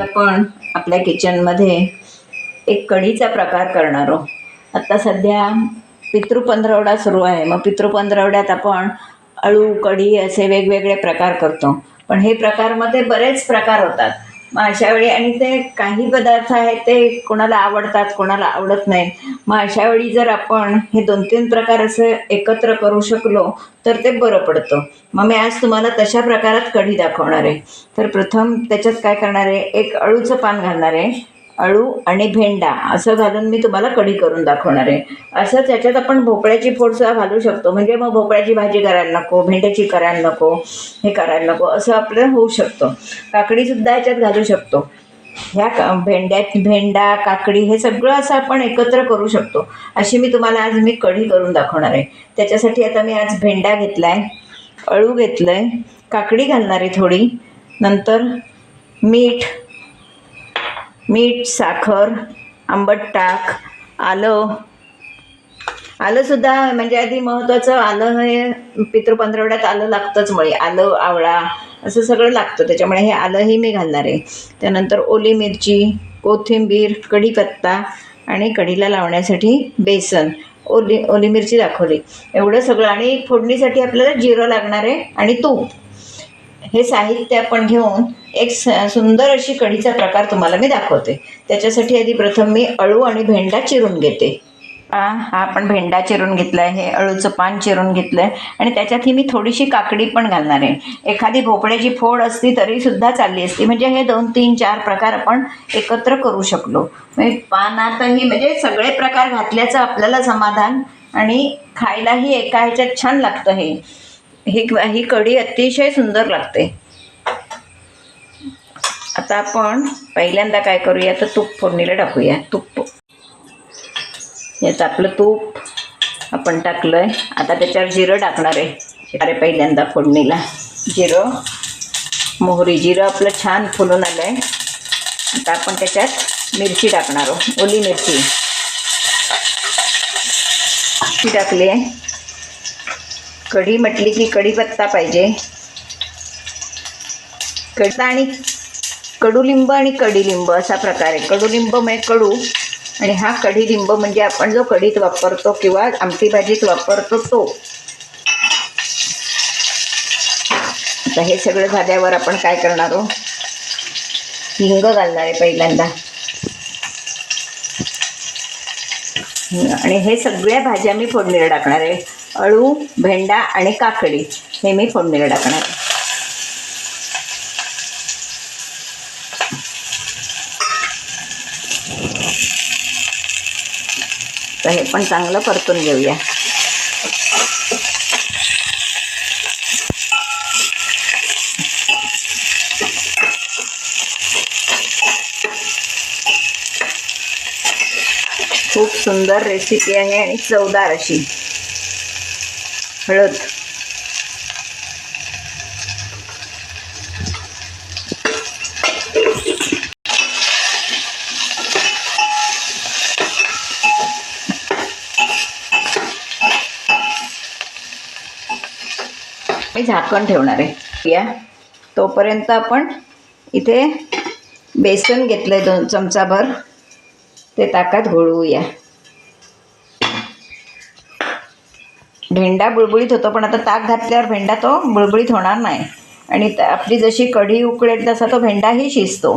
आपण आपल्या किचनमध्ये एक कढीचा प्रकार करणार आहोत. आता सध्या पितृपंधरवडा सुरू आहे. मग पितृपंधरवड्यात आपण अळू कढी असे वेगवेगळे प्रकार करतो. पण हे प्रकारमध्ये बरेच प्रकार होतात. मग अशा वेळी आणि ते काही पदार्थ आहेत ते कोणाला आवडतात कोणाला आवडत नाहीत. मग अशा वेळी जर आपण हे दोन तीन प्रकार असं एकत्र करू शकलो तर ते बरं पडतं. मग मी आज तुम्हाला तशा प्रकारात कढी दाखवणार आहे. तर प्रथम त्याच्यात काय करणार आहे एक अळूचं पान घालणार आहे. अळू आणि भेंडा असं घालून मी तुम्हाला कढी करून दाखवणार आहे. असं त्याच्यात आपण भोपळ्याची फोडसुद्धा घालू शकतो. म्हणजे मग भोपळ्याची भाजी करायला नको भेंड्याची करायला नको हे करायला नको असं आपलं होऊ शकतं. काकडीसुद्धा याच्यात घालू शकतो. ह्या का भेंड्यात भेंडा काकडी हे सगळं असं आपण एकत्र करू शकतो. अशी मी तुम्हाला आज मी कढी करून दाखवणार आहे. त्याच्यासाठी आता मी आज भेंडा घेतला आहे अळू घेतलं आहे काकडी घालणार आहे थोडी. नंतर मीठ मीठ साखर आंबट टाक आलं. आलंसुद्धा म्हणजे आधी महत्त्वाचं आलं हे पितृपंधरवड्यात आलं लागतंच मुळे. आलं आवळा असं सगळं लागतं. त्याच्यामुळे हे आलंही मी घालणार आहे. त्यानंतर ओली मिरची कोथिंबीर कढीपत्ता आणि कढीला लावण्यासाठी बेसन. ओली ओली मिरची दाखवली. एवढं सगळं. आणि फोडणीसाठी आपल्याला जिरं लागणार आहे आणि तूप. हे साहित्य आपण घेऊन एक स सुंदर अशी कढीचा प्रकार तुम्हाला मी दाखवते. त्याच्यासाठी आधी प्रथम मी अळू आणि भेंडा चिरून घेते. हा हा आपण भेंडा चिरून घेतला आहे हे अळूचं पान चिरून घेतलं आहे आणि त्याच्यात ही मी थोडीशी काकडी पण घालणार आहे. एखादी भोपळ्याची फोड असती तरीसुद्धा चालली असती. म्हणजे हे दोन तीन चार प्रकार आपण एकत्र करू शकलो. म्हणजे पानातही म्हणजे सगळे प्रकार घातल्याचं आपल्याला समाधान आणि खायलाही एका ह्याच्यात छान लागतं हे. ही ही कढी अतिशय सुंदर लागते. आता आपण पहिल्यांदा काय करूया? तर तूप फोडणीला टाकूया. तूप. याचं आपलं तूप आपण टाकलं आहे आता त्याच्यावर जिरं टाकणार आहे. अरे पहिल्यांदा फोडणीला. जिरं मोहरी जिरं आपलं छान फुलून आलं आहे आता आपण त्याच्यात मिरची टाकणार आहोत. ओली मिरची. ती टाकली आहे. कढी म्हटली की कढीपत्ता पाहिजे. कडता आणि कडुलिंब आणि कडीलिंब असा प्रकार आहे. कडुलिंब म्हणजे कडू. आणि हा कढीलिंब म्हणजे आपण जो कढीत वापरतो किंवा आमटी भाजीत वापरतो तो. आता हे सगळं झाल्यावर आपण काय करणार आहोत हिंग घालणार आहे पहिल्यांदा. आणि हे सगळ्या भाज्या मी फोडणीला टाकणार आहे. अळू भेंडा आणि काकडी हे मी फोडणीला टाकणार आहे. तर हे पण चांगलं परतून घेऊया. खूप सुंदर रेसिपी आहे आणि चवदार अशी. हळद. झाकण ठेवणार आहे. या. तोपर्यंत आपण इथे बेसन घेतलं आहे दोन चमचाभर. ते ताकात घोळवूया भेंडा बुळबुळीत होतो पण आता ताक घातल्यावर भेंडा तो बुळबुळीत होणार नाही. आणि आपली जशी कढी उकळेल तसा तो भेंडाही शिजतो.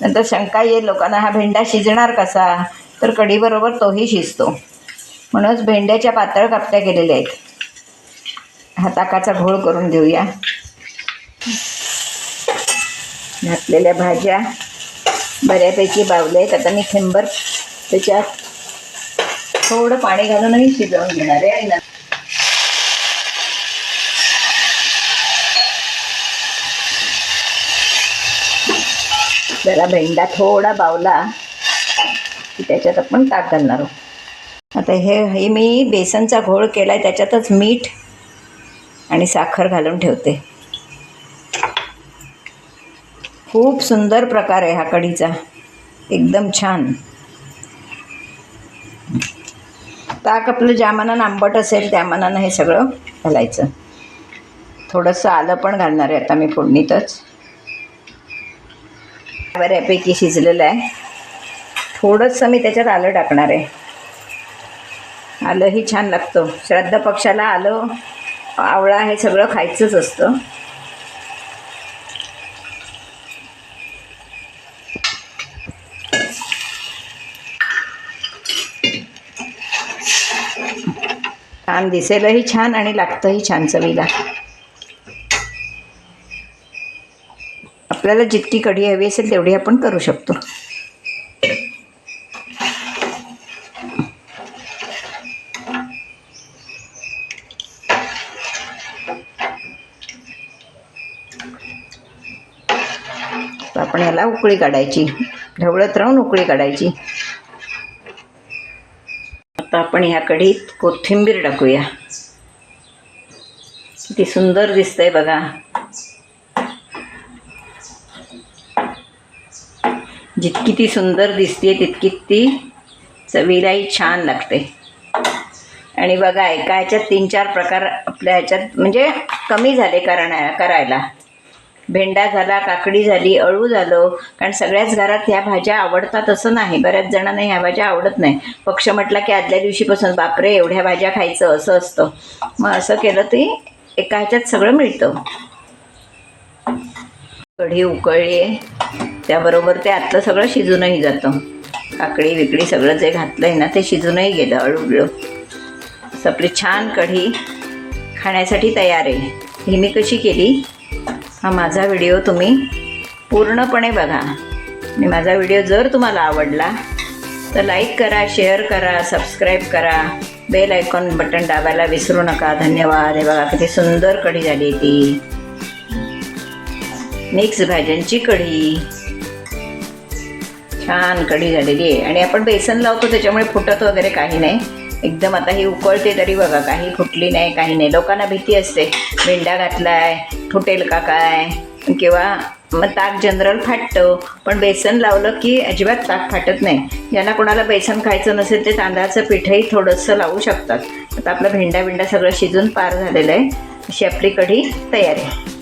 नंतर शंका येईल लोकांना हा भेंडा शिजणार कसा? तर कढीबरोबर तोही शिजतो. म्हणूनच भेंड्याच्या पातळ कापट्या केलेल्या आहेत. हा ताकाचा घोळ करून घेऊया घातलेल्या भाज्या बऱ्यापैकी बावल्या आहेत. आता मी थेंबर त्याच्यात थोडं पाणी घालूनही शिजवून घेणार आहे. ना जरा भेंडा थोडा बावला की त्याच्यात आपण ताक घालणार आहोत. आता हे हे मी बेसनचा घोळ केला आहे त्याच्यातच मीठ आणि साखर घालून ठेवते. खूप सुंदर प्रकार आहे हा कढीचा. एकदम छान. ताक आपलं ज्या मानानं आंबट असेल त्या मानानं हे सगळं घालायचं. थोडंसं आलं पण घालणार आहे आता मी फोडणीतच. बऱ्यापैकी शिजलेलं आहे. थोडंसं मी त्याच्यात आलं टाकणार आहे. आलंही छान लागतं. श्राद्ध पक्षाला आलं आवळा हे सगळं खायचंच असतं. छान दिसेलही छान आणि लागतंही छान चवीला. आपल्याला जितकी कढी हवी असेल तेवढी आपण करू शकतो. आपण याला उकळी काढायची. ढवळत राहून उकळी काढायची. आता आपण ह्या कढीत कोथिंबीर टाकूया. किती सुंदर दिसतंय बघा. जितकी ती सुंदर दिसते तितकी ती चवीलाही छान लागते. आणि बघा एका ह्याच्यात तीन चार प्रकार आपल्या ह्याच्यात म्हणजे कमी झाले करणा करायला. भेंडा झाला काकडी झाली अळू झालं कारण सगळ्याच घरात ह्या भाज्या आवडतात असं नाही. बऱ्याच जणांना ह्या भाज्या आवडत नाही. पक्ष म्हटला की आदल्या दिवशीपासून बापरे एवढ्या भाज्या खायचं असं असतं. मग असं केलं ते एका ह्याच्यात सगळं मिळतं. कढी उकळली आहे त्याबरोबर ते आतलं सगळं शिजूनही जातं. काकडी विकडी सगळं जे घातलं आहे ना ते शिजूनही गेलं अळूबिळू असं आपली छान कढी खाण्यासाठी तयार आहे. ही मी कशी केली? हा माझा व्हिडिओ तुम्ही पूर्णपणे बघा. आणि माझा व्हिडिओ जर तुम्हाला आवडला तर लाईक करा शेअर करा सबस्क्राईब करा. बेल आयकॉन बटन दाबायला विसरू नका. धन्यवाद. हे बघा किती सुंदर कढी झाली ती. मिक्स भाज्यांची कढी. छान कढी झालेली आहे. आणि आपण बेसन लावतो त्याच्यामुळे फुटत वगैरे काही नाही. एकदम आता ही उकळते तरी बघा काही फुटली नाही काही नाही. लोकांना भीती असते भेंडा घातलाय फुटेल का काय? किंवा मग ताक जनरल फाटतं पण बेसन लावलं की अजिबात ताक फाटत नाही. ज्यांना कोणाला बेसन खायचं नसेल ते तांदळाचं पिठंही थोडंसं लावू शकतात. आता आपलं भेंडा बिंडा सगळं शिजून पार झालेलं आहे. अशी आपली कढी तयार आहे.